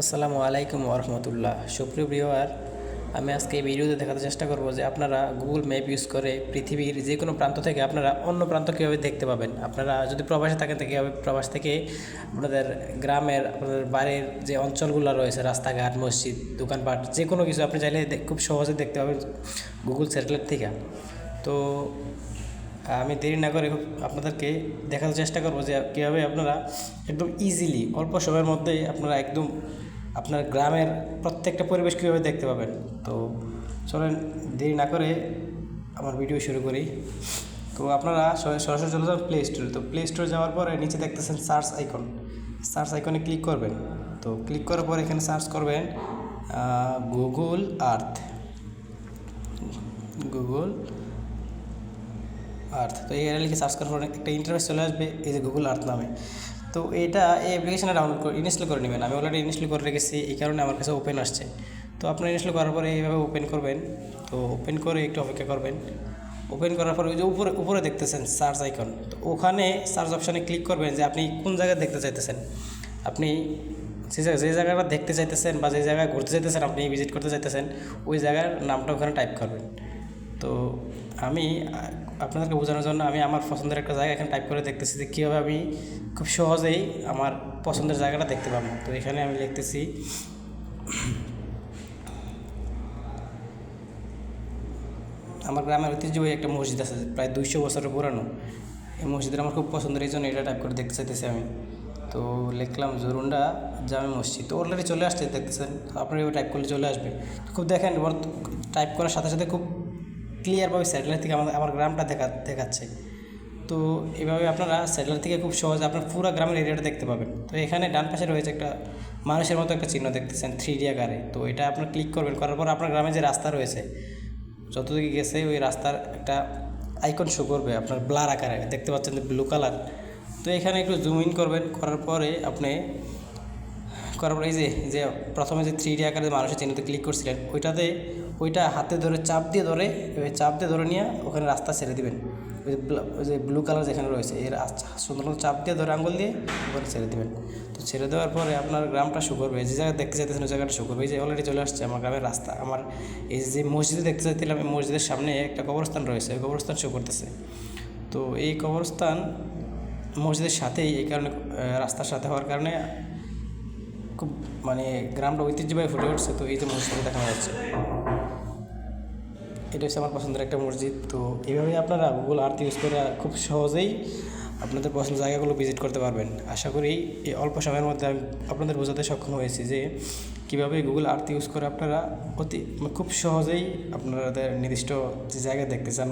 আসসালামু আলাইকুম রহমতুল্লাহ সুপ্রিয় ভিউয়ার, আমি আজকে এই ভিডিওতে দেখাতে চেষ্টা করব যে আপনারা গুগল ম্যাপ ইউজ করে পৃথিবীর যে কোনো প্রান্ত থেকে আপনারা অন্য প্রান্ত কীভাবে দেখতে পাবেন। আপনারা যদি প্রবাসে থাকেন তো কীভাবে প্রবাস থেকে আপনাদের গ্রামের, আপনাদের বাড়ির যে অঞ্চলগুলো রয়েছে, রাস্তাঘাট, মসজিদ, দোকানপাট যে কোনো কিছু আপনি চাইলে খুব সহজে দেখতে পাবেন গুগল স্যাটেলাইট থেকে। তো আমি দেরি না করে আপনাদেরকে দেখার চেষ্টা করব যে কীভাবে আপনারা একদম ইজিলি অল্প সময়ের মধ্যেই আপনারা একদম আপনার গ্রামের প্রত্যেকটা পরিবেশ কীভাবে দেখতে পাবেন। তো চলেন দেরি না করে আমার ভিডিও শুরু করি। তো আপনারা সরাসরি চলে যান প্লে স্টোরে তো প্লে স্টোরে যাওয়ার পরে নিচে দেখতেছেন সার্চ আইকন সার্চ আইকনে ক্লিক করবেন। তো ক্লিক করার পর এখানে সার্চ করবেন গুগল আর্থ গুগল আর্থ তো এই লিখে সার্চ করার পর একটা ইন্টারফেস চলে আসবে, এই যে গুগল আর্থ নামে। তো এটা এই অ্যাপ্লিকেশনে ডাউনলোড করে ইনস্টল করে নেবেন। আমি অলরেডি ইনস্টল করে রেখেছি, এই কারণে আমার কাছে ওপেন আসছে। তো আপনারা ইনস্টল করার পরে এইভাবে ওপেন করবেন। তো ওপেন করে একটু অপেক্ষা করবেন। ওপেন করার পরে ওই যে উপরে উপরে দেখতেছেন সার্চ আইকন তো ওখানে সার্চ অপশানে ক্লিক করবেন যে আপনি কোন জায়গায় দেখতে চাইতেছেন। আপনি যে যে জায়গাটা দেখতে চাইতেছেন বা যে জায়গায় ঘুরতে চাইতেছেন, আপনি ভিজিট করতে চাইতেছেন, ওই জায়গার নামটা ওখানে টাইপ করবেন। তো আমি, আপনাদেরকে বোঝানোর জন্য আমি আমার পছন্দের একটা জায়গা এখানে টাইপ করে দেখতেছি যে কীভাবে আমি খুব সহজেই আমার পছন্দের জায়গাটা দেখতে পাবো। তো এখানে আমি লিখতেছি, আমার গ্রামের ঐতিহ্যবাহী একটা মসজিদ আছে, প্রায় দুইশো বছরের পুরানো। এই মসজিদের আমার খুব পছন্দের, এই জন্য এটা টাইপ করে দেখতে চাইতেছি আমি। তো লিখলাম জরুন্ডা জামে মসজিদ। তো অলরেডি চলে আসছে, দেখতেছেন? আপনারা টাইপ করলে চলে আসবে। খুব দেখেন টাইপ করার সাথে সাথে খুব ক্লিয়ারভাবে স্যাটেলাইট থেকে আমাদের, আমার গ্রামটা দেখা, দেখাচ্ছে। তো এভাবে আপনারা স্যাটেলাইট থেকে খুব সহজে আপনার পুরো গ্রামের এরিয়াটা দেখতে পাবেন। তো এখানে ডান পাশে রয়েছে একটা মানুষের মতো একটা চিহ্ন দেখতেছেন থ্রি ডি আকারে। তো এটা আপনার ক্লিক করবেন, করার পর আপনার গ্রামে যে রাস্তা রয়েছে যতদিকে গেছে ওই রাস্তার একটা আইকন শো করবে আপনার ব্লার আকারে। দেখতে পাচ্ছেন যে ব্লু কালার তো এখানে একটু জুম ইন করবেন, করার পরে আপনি করার পরে এই যে যে প্রথমে যে থ্রি ডি আকারে মানুষের চিহ্নতে ক্লিক করছিলেন, ওইটাতে, ওইটা হাতে ধরে চাপ দিয়ে ধরে, ওই চাপ দিয়ে ধরে নিয়ে ওখানে রাস্তা ছেড়ে দিবেন। ওই যে ওই যে ব্লু কালার যেখানে রয়েছে, এর সুন্দর চাপ দিয়ে ধরে আঙ্গুল দিয়ে ওখানে ছেড়ে দেবেন। তো ছেড়ে দেওয়ার পরে আপনার গ্রামটা শো করবে, যে জায়গায় দেখতে চাইতেছেন ওই জায়গাটা শো করবে। এই যে অলরেডি চলে আসছে আমার গ্রামের রাস্তা, আমার এই যে মসজিদে দেখতে চাইছিলাম মসজিদের সামনে একটা কবরস্থান রয়েছে, ওই কবরস্থান শো করতেছে। তো এই কবরস্থান মসজিদের সাথেই এই কারণে রাস্তার সাথে হওয়ার কারণে খুব মানে গ্রামটা ঐতিহ্যবাহী ফুটে উঠছে, তো এই যে মসজিদটা দেখা যাচ্ছে। এটা হচ্ছে আমার পছন্দের একটা মসজিদ, তো এইভাবেই আপনারা গুগল আর্থ ইউজ করে খুব সহজেই আপনাদের পছন্দের জায়গাগুলো ভিজিট করতে পারবেন। আশা করি এই অল্প সময়ের মধ্যে আমি আপনাদের বোঝাতে সক্ষম হয়েছি যে কীভাবে গুগল আর্থ ইউজ করে আপনারা অতি খুব সহজেই আপনাদের নির্দিষ্ট যে জায়গা দেখতে চান